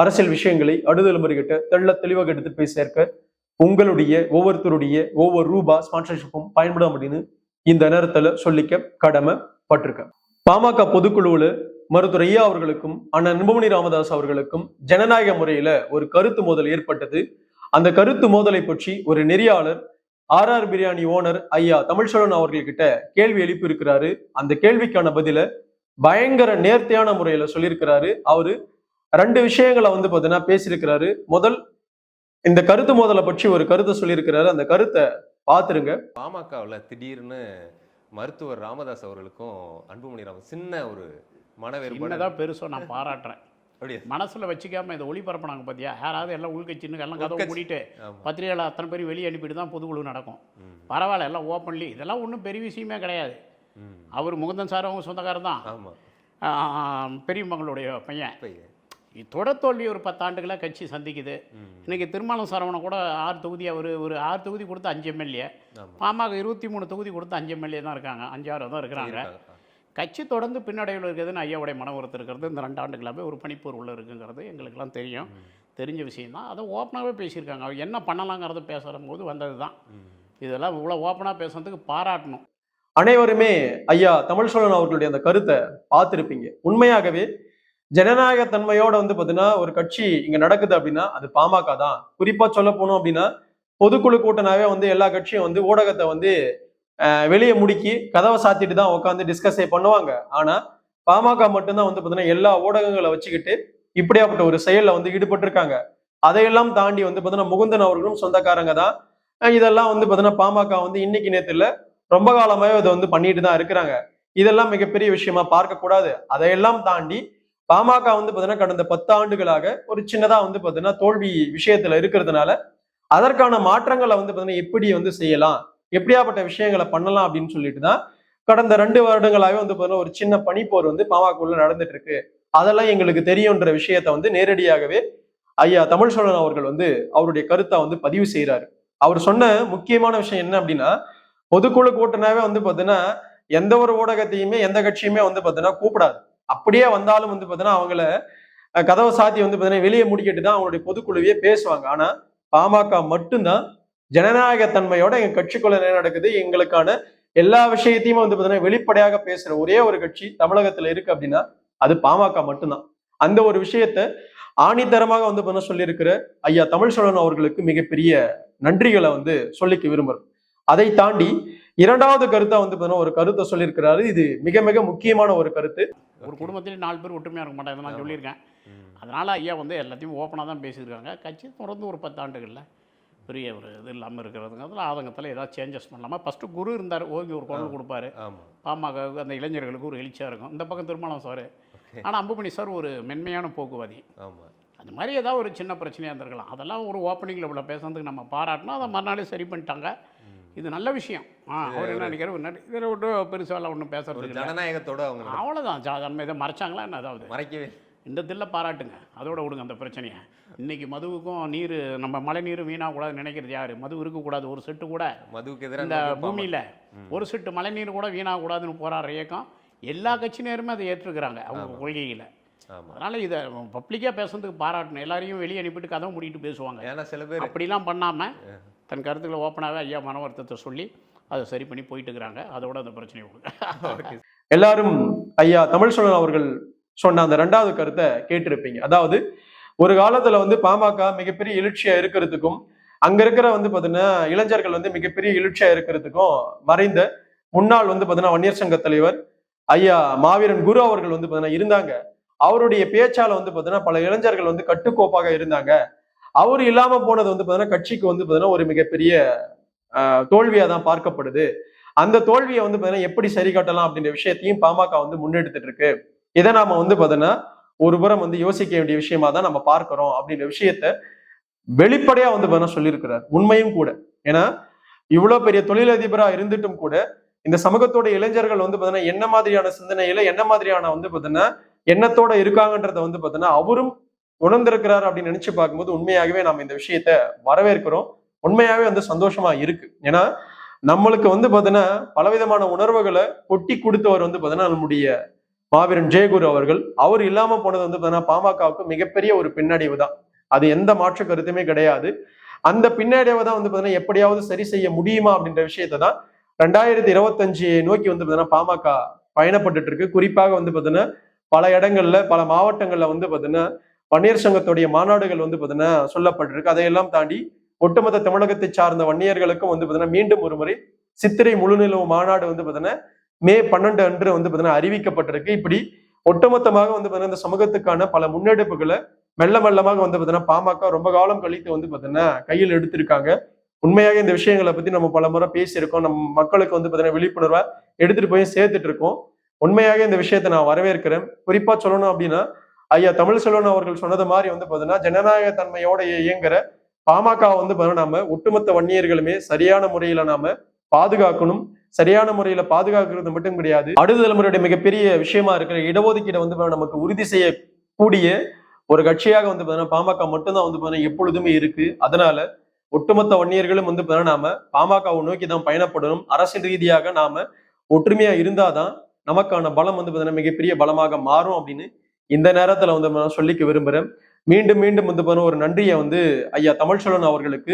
அரசியல் விஷயங்களை அடுதலைமுறைகிட்ட தெள்ள தெளிவாக எடுத்து போய் சேர்க்க உங்களுடைய ஒவ்வொருத்தருடைய ஒவ்வொரு ரூபா ஸ்பான்சர்ஷிப்பும் பயன்படும் அப்படின்னு இந்த நேரத்துல சொல்லிக்க கடமைப்பட்டிருக்கேன். பாமக பொதுக்குழுவுல மருத்துவர் ஐயா அவர்களுக்கும் அண்ணன் அன்புமணி ராமதாஸ் அவர்களுக்கும் ஜனநாயக முறையில ஒரு கருத்து மோதல் ஏற்பட்டது. அந்த கருத்து மோதலை பற்றி ஒரு நெறியாளர் ஆர் ஆர் பிரியாணி ஓனர் ஐயா தமிழ்ச்சோழன் அவர்கள்கிட்ட கேள்வி எழுப்பியிருக்கிறாரு. அந்த கேள்விக்கான பதில பயங்கர நேர்த்தியான முறையில சொல்லியிருக்கிறாரு. அவரு ரெண்டு விஷயங்களை வந்து பாத்தீங்கன்னா பேசியிருக்கிறாரு. முதல் இந்த கருத்து மோதலை பற்றி ஒரு கருத்தை சொல்லியிருக்கிறாரு. அந்த கருத்தை பார்த்துருங்க. பாமகவில் திடீர்னு மருத்துவர் ராமதாஸ் அவர்களுக்கும் அன்புமணி ராமன் சின்ன ஒரு மன வேறுபாடு. சின்னதாக பெருசோ நான் பாராட்டுறேன். மனசுல வச்சுக்காம இதை ஒளிபரப்புனாங்க பார்த்தியா யாராவது எல்லாம் உள்கட்சின்னு எல்லாம் கதவை. மூடிட்டு பத்திரிகையாளர் அத்தனை பேரும் வெளியே அனுப்பிட்டு தான் பொதுக்குழு நடக்கும். பரவாயில்ல எல்லாம் ஓப்பன்லி இதெல்லாம் ஒன்றும் பெரிய விஷயமே கிடையாது. அவர் முகுந்தன் சார் அவங்க சொந்தக்காரர் தான். ஆமா. பெரியமங்களுடைய பையன். இப்ப, தொடர் தோல்வி ஒரு பத்தாண்டுகளாக கட்சி சந்திக்குது. ம், இன்னைக்கு திருமணம் சரவணன் கூட ஆறு தொகுதி அவர் ஒரு ஆறு தொகுதி கொடுத்து அஞ்சு எம்எல்ஏ. பாமக இருபத்தி மூணு தொகுதி கொடுத்து அஞ்சு எம்எல்ஏ தான் இருக்காங்க. அஞ்சாறு தான் இருக்கிறாங்க. இருக்காங்க. கட்சி தொடர்ந்து பின்னடைவில் இருக்குதுன்னு ஐயாவுடைய மன உறுத்து இருக்கிறது. இந்த ரெண்டு ஆண்டுகளாகவே ஒரு பனிப்போர் உள்ள இருக்குங்கிறது எங்களுக்கெல்லாம் தெரியும். தெரிஞ்ச விஷயம்தான் அதை ஓப்பனாகவே பேசியிருக்காங்க. அவர் என்ன பண்ணலாங்கிறத பேசுகிற போது வந்தது தான். இதெல்லாம் இவ்வளோ ஓப்பனாக பேசுறதுக்கு பாராட்டணும். அனைவருமே ஐயா தமிழ் சோழன் அவர்களுடைய அந்த கருத்தை பார்த்திருப்பீங்க. உண்மையாகவே ஜனநாயக தன்மையோட வந்து பாத்தீங்கன்னா ஒரு கட்சி இங்க நடக்குது அப்படின்னா அது பாமக தான். குறிப்பா சொல்ல போனோம் அப்படின்னா பொதுக்குழு கூட்டனாவே வந்து எல்லா கட்சியும் வந்து ஊடகத்தை வந்து வெளியே முடுக்கி கதவை சாத்திட்டு தான் உட்காந்து டிஸ்கஸே பண்ணுவாங்க. ஆனா பாமக மட்டும்தான் வந்து பாத்தீங்கன்னா எல்லா ஊடகங்களை வச்சுக்கிட்டு இப்படியாப்பட்ட ஒரு செயலில் வந்து ஈடுபட்டிருக்காங்க. அதையெல்லாம் தாண்டி வந்து பாத்தீங்கன்னா முகுந்தன் அவர்களும் சொந்தக்காரங்க தான். இதெல்லாம் வந்து பாத்தீங்கன்னா பாமக வந்து இன்னைக்கு நேத்துல ரொம்ப காலமாவே அதை வந்து பண்ணிட்டு தான் இருக்கிறாங்க. இதெல்லாம் மிகப்பெரிய விஷயமா பார்க்க கூடாது அதையெல்லாம் தாண்டி பாமக வந்து பார்த்தீங்கன்னா கடந்த பத்து ஆண்டுகளாக ஒரு சின்னதாக வந்து பார்த்தீங்கன்னா தோல்வி விஷயத்துல இருக்கிறதுனால அதற்கான மாற்றங்களை வந்து பார்த்தீங்கன்னா எப்படி வந்து செய்யலாம்? எப்படியாப்பட்ட விஷயங்களை பண்ணலாம் அப்படின்னு சொல்லிட்டு தான் கடந்த ரெண்டு வருடங்களாகவே வந்து பார்த்தீங்கன்னா ஒரு சின்ன பனிப்போர் வந்து பாமக நடந்துட்டு இருக்கு அதெல்லாம் எங்களுக்கு தெரியுன்ற விஷயத்த வந்து நேரடியாகவே ஐயா தமிழ் சோழன் அவர்கள் வந்து அவருடைய கருத்தை வந்து பதிவு செய்கிறாரு அவர் சொன்ன முக்கியமான விஷயம் என்ன அப்படின்னா பொதுக்குழு கூட்டினாவே வந்து பார்த்தீங்கன்னா எந்த ஒரு ஊடகத்தையுமே எந்த கட்சியுமே வந்து பார்த்தீங்கன்னா கூப்பிடாது. அப்படியே வந்தாலும் வந்து பார்த்தீங்கன்னா அவங்கள கதவை சாத்தி வந்து பார்த்தீங்கன்னா வெளியே முடிக்கிட்டு தான் அவங்களுடைய பொதுக்குழுவையே பேசுவாங்க. ஆனால் பாமக மட்டும்தான் ஜனநாயக தன்மையோட எங்க கட்சிக்குள்ள என்ன நடக்குது எங்களுக்கான எல்லா விஷயத்தையுமே வந்து பார்த்தீங்கன்னா வெளிப்படையாக பேசுற ஒரே ஒரு கட்சி தமிழகத்துல இருக்கு அப்படின்னா அது பாமக மட்டும்தான். அந்த ஒரு விஷயத்த ஆணித்தரமாக வந்து பாத்தீங்கன்னா சொல்லியிருக்கிற ஐயா தமிழ் சோழன் அவர்களுக்கு மிகப்பெரிய நன்றிகளை வந்து சொல்லிக்க விரும்புகிறோம் அதை தாண்டி இரண்டாவது கருத்தா வந்து பாத்தீங்கன்னா ஒரு கருத்தை சொல்லியிருக்கிறாரு. இது மிக மிக முக்கியமான ஒரு கருத்து. ஒரு குடும்பத்திலே நாலு பேர் ஒற்றுமையாக இருக்க மாட்டாங்க. நான். சொல்லியிருக்கேன். அதனால் ஐயா வந்து எல்லாத்தையும் ஓப்பனாக தான் பேசியிருக்காங்க. கட்சி தொடர்ந்து ஒரு பத்தாண்டுகளில் பெரிய ஒரு இது இல்லாமல் இருக்கிறதுங்கிறதுல ஆதங்கத்தில் ஏதாவது சேஞ்சஸ் பண்ணலாமா? ஃபஸ்ட்டு குரு இருந்தார். ஓகே ஒரு குரல் கொடுப்பாரு. பாமக அந்த இளைஞர்களுக்கு ஒரு எழுச்சியாக இருக்கும். இந்த பக்கம் திருமணம் சார். ஆனால் அம்புமணி சார் ஒரு மென்மையான போக்குவாதி. ஆமா. அந்த மாதிரி ஏதாவது ஒரு சின்ன பிரச்சனையாக இருந்திருக்கலாம். அதெல்லாம் ஒரு ஓப்பனிங்கில் இவ்வளோ பேசுறதுக்கு நம்ம பாராட்டணும். அதை மறுநாளே சரி பண்ணிட்டாங்க. இது நல்ல விஷயம். ஆ அவர் என்ன நினைக்கிறார்? இதில் விட்டு பெருசாலாம் ஒன்றும் இல்லை. ஜனநாயகத்தோட அவங்க அவ்வளோதான் சாதாரணமாக இதை மறைச்சாங்களா என்ன அதாவது? மறைக்கவே இந்த தில்ல பாராட்டுங்க. அதோட விடுங்க அந்த பிரச்சனையை. இன்னைக்கு மதுவுக்கும் நீர் நம்ம மழை நீரும் வீணாகக்கூடாதுன்னு நினைக்கிறது யார்? மது இருக்கக்கூடாது ஒரு செட்டு கூட மதுவுக்கு இந்த பூமியில் ஒரு செட்டு மழை நீர் கூட வீணாகக்கூடாதுன்னு போராடுற இயக்கம் எல்லா கட்சியினருமே அதை ஏற்றுக்கிறாங்க அவங்க. கொள்கையில். அதனால் இதை பப்ளிக்காக பேசுறதுக்கு பாராட்டணும். எல்லாரையும் வெளியே அனுப்பிட்டு கதவை மூடிட்டு பேசுவாங்க. ஏன்னா சில பேர் அப்படிலாம் பண்ணாமல் தன் கருத்துக்களை ஓப்பனாகவே ஐயா மன வருத்தத்தை சொல்லி அதை சரி பண்ணி போயிட்டு இருக்கிறாங்க அதோட அந்த பிரச்சனையும் விடுங்க எல்லாரும் ஐயா தமிழ் சோழன் அவர்கள் சொன்ன அந்த ரெண்டாவது கருத்தை கேட்டிருப்பீங்க. அதாவது ஒரு காலத்துல வந்து பாமக மிகப்பெரிய எழுச்சியா இருக்கிறதுக்கும் அங்க இருக்கிற வந்து பாத்தீங்கன்னா இளைஞர்கள் வந்து மிகப்பெரிய எழுச்சியா இருக்கிறதுக்கும் மறைந்த முன்னாள் வந்து பாத்தீங்கன்னா வன்னியர் சங்க தலைவர் ஐயா மாவீரன் குரு அவர்கள் வந்து பாத்தீங்கன்னா இருந்தாங்க. அவருடைய பேச்சால வந்து பாத்தீங்கன்னா பல இளைஞர்கள் வந்து கட்டுக்கோப்பாக இருந்தாங்க. அவர் இல்லாம போனது வந்து பாத்தீங்கன்னா கட்சிக்கு வந்து பாத்தீங்கன்னா ஒரு மிகப்பெரிய தோல்வியா தான் பார்க்கப்படுது. அந்த தோல்வியை வந்து பார்த்தீங்கன்னா எப்படி சரி கட்டலாம் அப்படின்ற விஷயத்தையும் பாமக வந்து முன்னெடுத்துட்டு இருக்கு. இதை நாம வந்து பாத்தீங்கன்னா ஒரு புறம் வந்து யோசிக்க வேண்டிய விஷயமா தான் நம்ம பார்க்கிறோம் அப்படின்ற விஷயத்த வெளிப்படையா வந்து பார்த்தீங்கன்னா சொல்லியிருக்கிறார். உண்மையும் கூட. ஏன்னா இவ்வளவு பெரிய தொழிலதிபரா இருந்துட்டும் கூட இந்த சமூகத்தோட இளைஞர்கள் வந்து பார்த்தீங்கன்னா என்ன மாதிரியான சிந்தனையில என்ன மாதிரியான வந்து பார்த்தீங்கன்னா எண்ணத்தோட இருக்காங்கன்றத வந்து பார்த்தீங்கன்னா அவரும் உணர்ந்திருக்கிறார் அப்படின்னு நினைச்சு பார்க்கும்போது உண்மையாகவே நாம் இந்த விஷயத்த வரவேற்கிறோம். உண்மையாகவே வந்து சந்தோஷமா இருக்கு. ஏன்னா நம்மளுக்கு வந்து பார்த்தீங்கன்னா பலவிதமான உணர்வுகளை கொட்டி கொடுத்தவர் வந்து பார்த்தீங்கன்னா நம்முடைய மாவீரன் ஜெயகுரு அவர்கள். அவர் இல்லாம போனது வந்து பார்த்தீங்கன்னா பாமகவுக்கு மிகப்பெரிய ஒரு பின்னடைவு தான். அது எந்த மாற்று கருத்துமே கிடையாது. அந்த பின்னடைவை தான் வந்து பார்த்தீங்கன்னா எப்படியாவது சரி செய்ய முடியுமா அப்படின்ற விஷயத்தை தான் ரெண்டாயிரத்தி இருபத்தஞ்சு நோக்கி வந்து பார்த்தீங்கன்னா பாமக பயணப்பட்டுட்டு இருக்கு. குறிப்பாக வந்து பார்த்தீங்கன்னா பல இடங்கள்ல பல மாவட்டங்கள்ல வந்து பார்த்தீங்கன்னா வன்னியர் சங்கத்துடைய மாநாடுகள் வந்து பார்த்தீங்கன்னா சொல்லப்பட்டிருக்கு. அதையெல்லாம் தாண்டி ஒட்டுமொத்த தமிழகத்தை சார்ந்த வன்னியர்களுக்கும் வந்து பார்த்தீங்கன்னா மீண்டும் ஒரு முறை சித்திரை முழுநிலவு மாநாடு வந்து பார்த்தீங்கன்னா மே பன்னெண்டு அன்று வந்து பார்த்தீங்கன்னா அறிவிக்கப்பட்டிருக்கு. இப்படி ஒட்டுமொத்தமாக வந்து பார்த்தீங்கன்னா இந்த சமூகத்துக்கான பல முன்னெடுப்புகளை மெல்ல மெல்லமாக வந்து பார்த்தீங்கன்னா பாமக ரொம்ப காலம் கழித்து வந்து பார்த்தீங்கன்னா கையில் எடுத்திருக்காங்க. உண்மையாக இந்த விஷயங்களை பத்தி நம்ம பல முறை பேசியிருக்கோம். நம்ம மக்களுக்கு வந்து பார்த்தீங்கன்னா விழிப்புணர்வை எடுத்துட்டு போய் சேர்த்துட்டு இருக்கோம். உண்மையாக இந்த விஷயத்தை நான் வரவேற்கிறேன். குறிப்பா சொல்லணும் அப்படின்னா ஐயா தமிழ் செல்வன் அவர்கள் சொன்னது மாதிரி வந்து பார்த்தீங்கன்னா ஜனநாயக தன்மையோட இயங்குற பாமக வந்து பார்த்தீங்கன்னா நாம ஒட்டுமொத்த வன்னியர்களுமே சரியான முறையில நாம பாதுகாக்கணும். சரியான முறையில பாதுகாக்கிறது மட்டும் கிடையாது. அடுத்த தலைமுறையுடைய மிகப்பெரிய விஷயமா இருக்கிற இடஒதுக்கீடை வந்து பார்த்தீங்கன்னா நமக்கு உறுதி செய்யக்கூடிய ஒரு கட்சியாக வந்து பார்த்தீங்கன்னா பாமக மட்டும்தான் வந்து பார்த்தீங்கன்னா எப்பொழுதுமே இருக்கு. அதனால ஒட்டுமொத்த வன்னியர்களும் வந்து பார்த்தீங்கன்னா நாம பாமகவை நோக்கி தான் பயணப்படணும். அரசியல் ரீதியாக நாம ஒற்றுமையா இருந்தாதான் நமக்கான பலம் வந்து பார்த்தீங்கன்னா மிகப்பெரிய பலமாக மாறும் அப்படின்னு இந்த நேரத்துல வந்து நான் சொல்லிக்க விரும்புகிறேன் மீண்டும் மீண்டும் வந்து பார்த்தீங்கன்னா ஒரு நன்றியை வந்து ஐயா தமிழ்ச்செல்வன் அவர்களுக்கு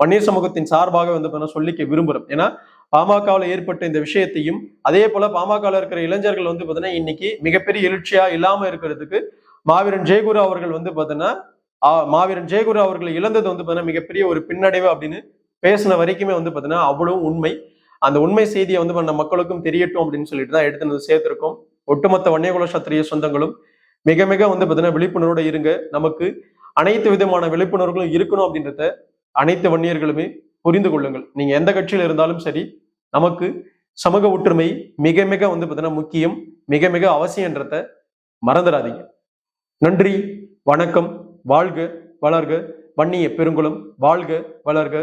வன்னியர் சமூகத்தின் சார்பாக வந்து பார்த்தீங்கன்னா சொல்லிக்க விரும்புகிறோம் ஏன்னா பாமகவில் ஏற்பட்ட இந்த விஷயத்தையும் அதே போல பாமகவில் இருக்கிற இளைஞர்கள் வந்து பார்த்தீங்கன்னா இன்னைக்கு மிகப்பெரிய எழுச்சியா இல்லாம இருக்கிறதுக்கு மாவீரன் ஜெயகுரு அவர்கள் வந்து பார்த்தீங்கன்னா மாவீரன் ஜெயகுரு அவர்களை இழந்தது வந்து பார்த்தீங்கன்னா மிகப்பெரிய ஒரு பின்னடைவு அப்படின்னு பேசின வரைக்குமே வந்து பார்த்தீங்கன்னா அவ்வளவு உண்மை. அந்த உண்மை செய்தியை வந்து நம்ம மக்களுக்கும் தெரியட்டும் அப்படின்னு சொல்லிட்டு தான் எடுத்து வந்து சேர்த்திருக்கோம். ஒட்டுமொத்த வன்னியகுல சத்திரிய சொந்தங்களும் மிக மிக வந்து பார்த்தீங்கன்னா விழிப்புணர்வோட இருங்க. நமக்கு அனைத்து விதமான விழிப்புணர்வுகளும் இருக்கணும் அப்படின்றத அனைத்து வன்னியர்களுமே புரிந்து கொள்ளுங்கள். நீங்க எந்த கட்சியில் இருந்தாலும் சரி நமக்கு சமூக ஒற்றுமை மிக மிக வந்து பார்த்தீங்கன்னா முக்கியம். மிக மிக அவசியன்றத மறந்துடாதீங்க. நன்றி வணக்கம் வாழ்க வளர்க. வன்னிய பெருங்குளம் வாழ்க வளர்க.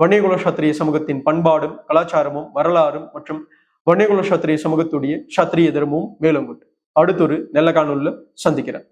வன்னியகுல சத்திரிய சமூகத்தின் பண்பாடும் கலாச்சாரமும் வரலாறும் மற்றும் வன்னியகுல சத்திரிய சமூகத்துடைய சத்திரிய தர்மமும் மேலோங்கட்டும் அடுத்தொரு நல்ல காணொலியில் சந்திக்கிறேன்.